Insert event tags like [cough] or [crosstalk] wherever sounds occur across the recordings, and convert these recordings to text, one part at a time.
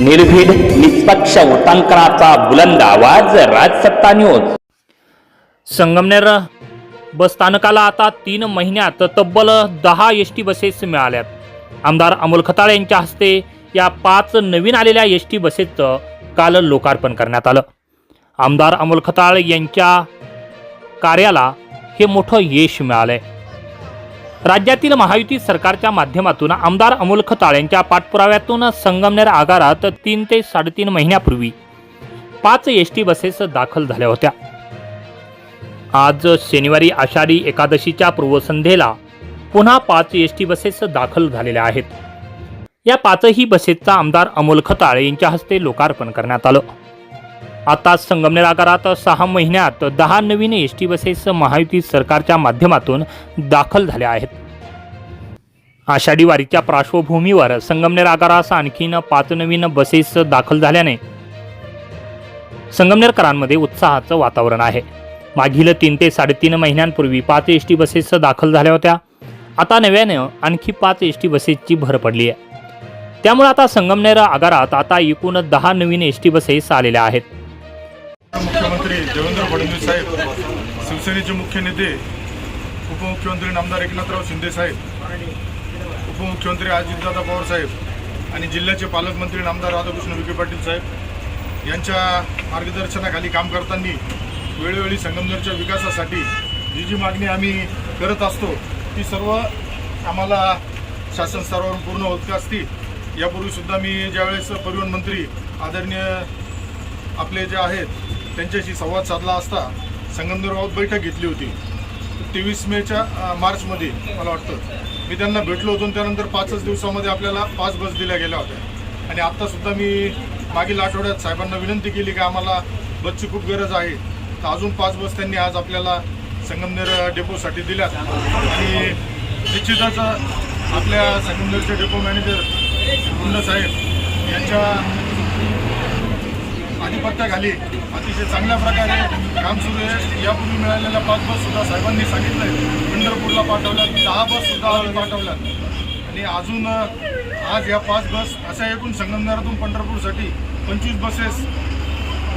निर्भीड निष्पक्ष उटांकनाचा बुलंद आवाज राजसत्ता न्यूज संगमनेर बस स्थानकाला आता तीन महिन्यात तब्बल दहा एस टी बसेस मिळाल्यात. आमदार अमोल खताळ यांच्या हस्ते या पाच नवीन आलेल्या एस टी बसेसचं काल लोकार्पण करण्यात आलं. आमदार अमोल खताळ यांच्या कार्याला हे मोठं यश मिळालंय. राज्यातील महायुती सरकारच्या माध्यमातून आमदार अमोल खताळ यांच्या पाठपुराव्यातून संगमनेर आगारात तीन ते साडेतीन महिन्यापूर्वी पाच एस टी बसेस दाखल झाल्या होत्या. आज शनिवारी आषाढी एकादशीच्या पूर्वसंध्येला पुन्हा पाच एस टी बसेस दाखल झालेल्या आहेत. या पाचही बसेसचा आमदार अमोल खताळ यांच्या हस्ते लोकार्पण करण्यात आलं. आता संगमनेर आगारात सहा महिन्यात दहा नवीन एस टी बसेस महायुती सरकारच्या माध्यमातून दाखल झाल्या आहेत. आषाढी वारीच्या पार्श्वभूमीवर संगमनेर आगारास आणखीन पाच नवीन बसेस दाखल झाल्याने संगमनेरकरांमध्ये उत्साहाचं वातावरण आहे. मागील तीन ते साडेतीन महिन्यांपूर्वी पाच एस टी बसेस दाखल झाल्या होत्या. आता नव्यानं आणखी पाच एस टी बसेसची भर पडली आहे. त्यामुळे आता संगमनेर आगारात आता एकूण दहा नवीन एस टी बसेस आलेल्या आहेत. देवेंद्र फडणवीस साहेब शिवसेनेचे मुख्य नेते उपमुख्यमंत्री नामदार एकनाथराव शिंदे साहेब उपमुख्यमंत्री अजितदादा पवार साहेब आणि जिल्ह्याचे पालकमंत्री नामदार राधाकृष्ण विखे पाटील साहेब यांच्या मार्गदर्शनाखाली काम करताना वेळोवेळी संगमनेरच्या विकासासाठी जी जी मागणी आम्ही करत असतो ती सर्व आम्हाला शासन स्तरावरून पूर्ण होत असती. यापूर्वीसुद्धा मी ज्यावेळेस परिवहन मंत्री आदरणीय आपले जे आहेत त्यांच्याशी संवाद साधला असता संगमनेरबाबत बैठक घेतली होती. तेवीस मेच्या मार्चमध्ये मला वाटतं. मी त्यांना भेटलो होतो त्यानंतर पाचच दिवसामध्ये आपल्याला पाच बस दिल्या गेल्या होत्या. आणि आत्तासुद्धा मी मागील आठवड्यात साहेबांना विनंती केली की आम्हाला बसची खूप गरज आहे. तर अजून पाच बस त्यांनी आज आपल्याला संगमनेर डेपोसाठी दिल्या आणि निश्चितच आपल्या संगमनेरचे डेपो मॅनेजर मुंडा साहेब यांच्या आधिपत्याखाली अतिशय चांगल्या प्रकारे काम सुरू आहे. यापूर्वी मिळालेल्या पाच बस सुद्धा साहेबांनी सांगितलंय. पंढरपूरला पाठवल्यात दहा बस सुद्धा पाठवल्यात. आणि अजून आज या पाच बस अशा एकूण संगमनेरातून पंढरपूरसाठी पंचवीस बसेस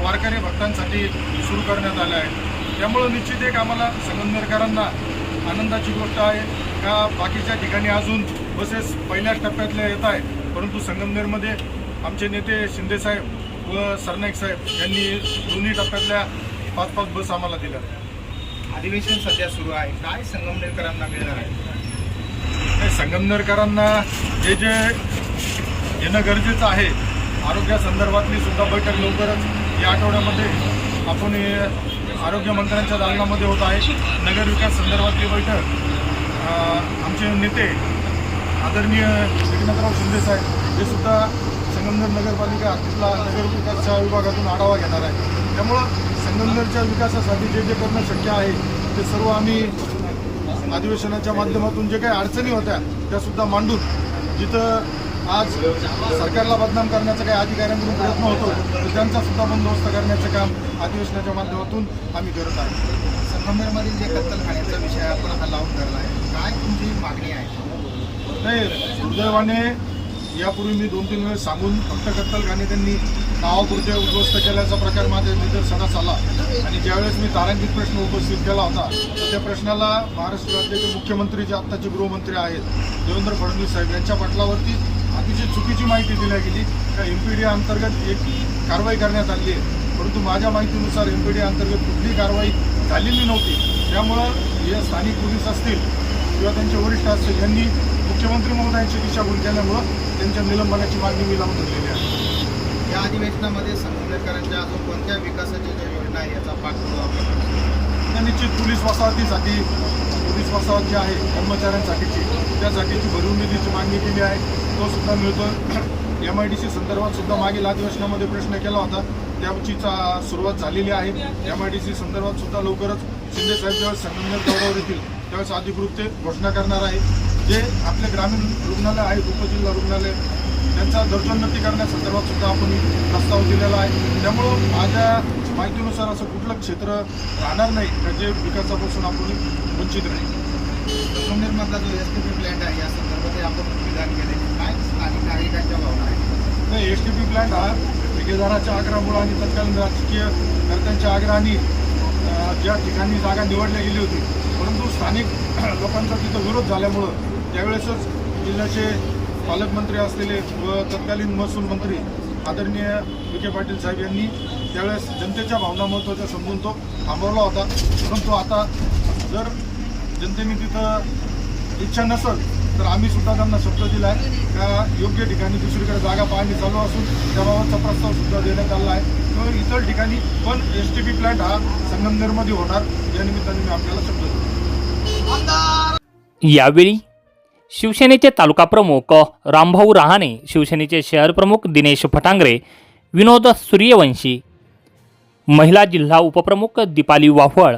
वारकरी भक्तांसाठी सुरू करण्यात आल्या आहेत. त्यामुळं निश्चित एक आम्हाला संगमनेरकरांना आनंदाची गोष्ट आहे. का बाकीच्या ठिकाणी अजून बसेस पहिल्याच टप्प्यातल्या येत आहे परंतु संगमनेरमध्ये आमचे नेते शिंदेसाहेब व सरनाईक साहेब यांनी दोन्ही टप्प्यातल्या पाच पाच बस आम्हाला दिल्या. अधिवेशन सध्या सुरू आहे. काय संगमनेरकरांना मिळणार आहे? संगमनेरकरांना जे जे येणं गरजेचं आहे आरोग्यासंदर्भातली सुद्धा बैठक लवकरच या आठवड्यामध्ये आपण हे आरोग्य मंत्र्यांच्या दालनामध्ये होत आहे. नगर विकास संदर्भातली बैठक आमचे नेते आदरणीय एकनाथराव शिंदे साहेब हे सुद्धा संगमनेर नगरपालिका तिथला नगर विकासच्या विभागातून आढावा घेणार आहे. त्यामुळं संगमनेरच्या विकासासाठी जे जे करणं शक्य आहे ते सर्व आम्ही अधिवेशनाच्या माध्यमातून जे काही अडचणी होत्या त्यासुद्धा मांडून जिथं आज सरकारला बदनाम करण्याचा काही अधिकाऱ्यांकडून प्रयत्न होतो तर त्यांचा सुद्धा बंदोबस्त करण्याचं काम अधिवेशनाच्या माध्यमातून आम्ही करत आहे संगमनेरमधील जे कत्तलखान्याचा विषय आपण हा लावून धरला आहे काय तुमची मागणी आहे? नाही दुर्दैवाने यापूर्वी मी दोन तीन वेळेस सांगून फक्त कत्तलखाने त्यांनी नावापुरते उद्ध्वस्त केल्याचा प्रकार माझ्या निदर्शनास आला. आणि ज्यावेळेस मी तारांकित प्रश्न उपस्थित केला होता त्या प्रश्नाला महाराष्ट्र राज्याचे मुख्यमंत्री जे आत्ताचे गृहमंत्री आहेत देवेंद्र फडणवीस साहेब यांच्या पटलावरती अतिशय चुकीची माहिती दिल्या गेली. का एम पी डी अंतर्गत एक कारवाई करण्यात आली आहे. परंतु माझ्या माहितीनुसार एम पी डी अंतर्गत कुठलीही कारवाई झालेली नव्हती. त्यामुळं हे स्थानिक पोलीस असतील किंवा त्यांचे वरिष्ठ असतील यांनी मुख्यमंत्री महोदयांची दिशाभूल केल्यामुळं त्यांच्या निलंबनाची मागणी मी लावून धरलेली आहे. या अधिवेशनामध्ये संगमनेरकरांच्या अजून कोणत्या विकासाच्या ज्या योजना आहे याचा पाठपुरावा निश्चित पोलीस वसाहतीसाठी पोलीस वसाहत जी आहे कर्मचाऱ्यांसाठीची त्यासाठीची भरीव निधीची मागणी केली आहे. तो सुद्धा मिळतो. एम आय डी सी संदर्भात सुद्धा मागील अधिवेशनामध्ये प्रश्न केला होता. त्याची सुरुवात झालेली आहे. एम आय डी सी संदर्भात सुद्धा लवकरच शिंदे साहेब ज्यावेळेस संगमनेर दौऱ्यावर येतील त्यावेळेस अधिकृत ते घोषणा करणार आहे. जे आपले ग्रामीण रुग्णालय आहेत उपजिल्हा रुग्णालय त्यांचा दर्जोन्नती करण्यासंदर्भात सुद्धा आपण प्रस्ताव दिलेला आहे. त्यामुळं माझ्या माहितीनुसार असं कुठलं क्षेत्र राहणार नाही का जे विकासापासून आपण वंचित राहील. संगमनेरमधला जो एस टी पी प्लॅन्ट आहे या संदर्भात आपण विधान केले. काय स्थानिक नागरिकांच्या भावना आहेत? नाही एस टी पी प्लॅन्ट हा ठेकेदाराच्या आग्रहामुळं आणि तत्कालीन राजकीय कर्त्यांच्या आग्रहाने ज्या ठिकाणी जागा निवडल्या गेली होती परंतु स्थानिक [clears throat] लोकांचा तिथं विरोध झाल्यामुळं त्यावेळेसच जिल्ह्याचे पालकमंत्री असलेले व तत्कालीन महसूल मंत्री आदरणीय विखे पाटील साहेब यांनी त्यावेळेस जनतेच्या भावना महत्त्वाच्या समजून तो थांबवला होता. परंतु आता जर जनतेने तिथं इच्छा नसेल तर आम्ही सुद्धा त्यांना शब्द दिला आहे का योग्य ठिकाणी दुसरीकडे जागा पाहणी चालू असून त्याबाबतचा प्रस्ताव सुद्धा देण्यात आला आहे. किंवा इतर ठिकाणी पण एस टी पी प्लॅन्ट हा संगमनेरमध्ये होणार. या निमित्ताने मी आपल्याला शब्द दिला यावेळी शिवसेनेचे तालुका प्रमुख रामभाऊ रहाणे शिवसेनेचे शहर प्रमुख दिनेश फटांगरे विनोद सूर्यवंशी महिला जिल्हा उपप्रमुख दीपाली वाफळ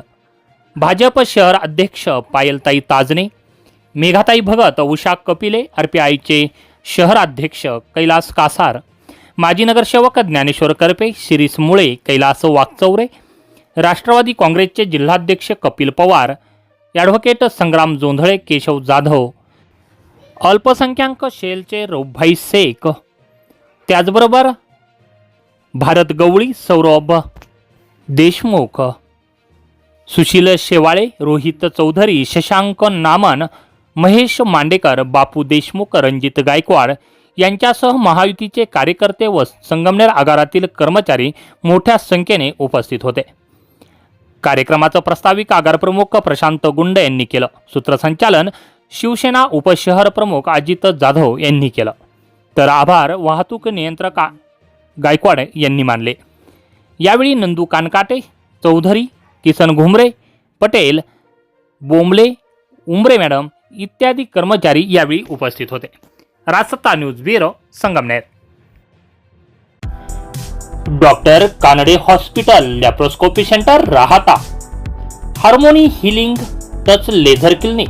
भाजप शहर अध्यक्ष पायलताई ताजने मेघाताई भगत उषा कपिले आरपीआयचे पी शहर अध्यक्ष कैलास कासार माजी नगरसेवक ज्ञानेश्वर करपे शिरीष मुळे कैलास वाकचौरे राष्ट्रवादी काँग्रेसचे जिल्हाध्यक्ष कपिल पवार ॲडव्होकेट संग्राम जोंधळे केशव जाधव अल्पसंख्याक शेलचे रोभाई शेख त्याचबरोबर भारत गवळी सौरभ देशमुख सुशील शेवाळे रोहित चौधरी शशांक नामन महेश मांडेकर बापू देशमुख रणजित गायकवाड यांच्यासह महायुतीचे कार्यकर्ते व संगमनेर आगारातील कर्मचारी मोठ्या संख्येने उपस्थित होते. कार्यक्रमाचं प्रास्ताविक आगारप्रमुख प्रशांत गुंड यांनी केलं. सूत्रसंचालन शिवसेना उपशहर प्रमुख अजित जाधव यांनी केलं. तर आभार वाहतूक नियंत्रक गायकवाड यांनी मानले. यावेळी नंदू कानकाटे चौधरी किसन घुमरे पटेल बोंबले उमरे मॅडम इत्यादी कर्मचारी यावेळी उपस्थित होते. रासत्ता news bureau Sangamner. Doctor Kanade hospital laparoscopy centre Rahata. Harmony healing touch laser clinic.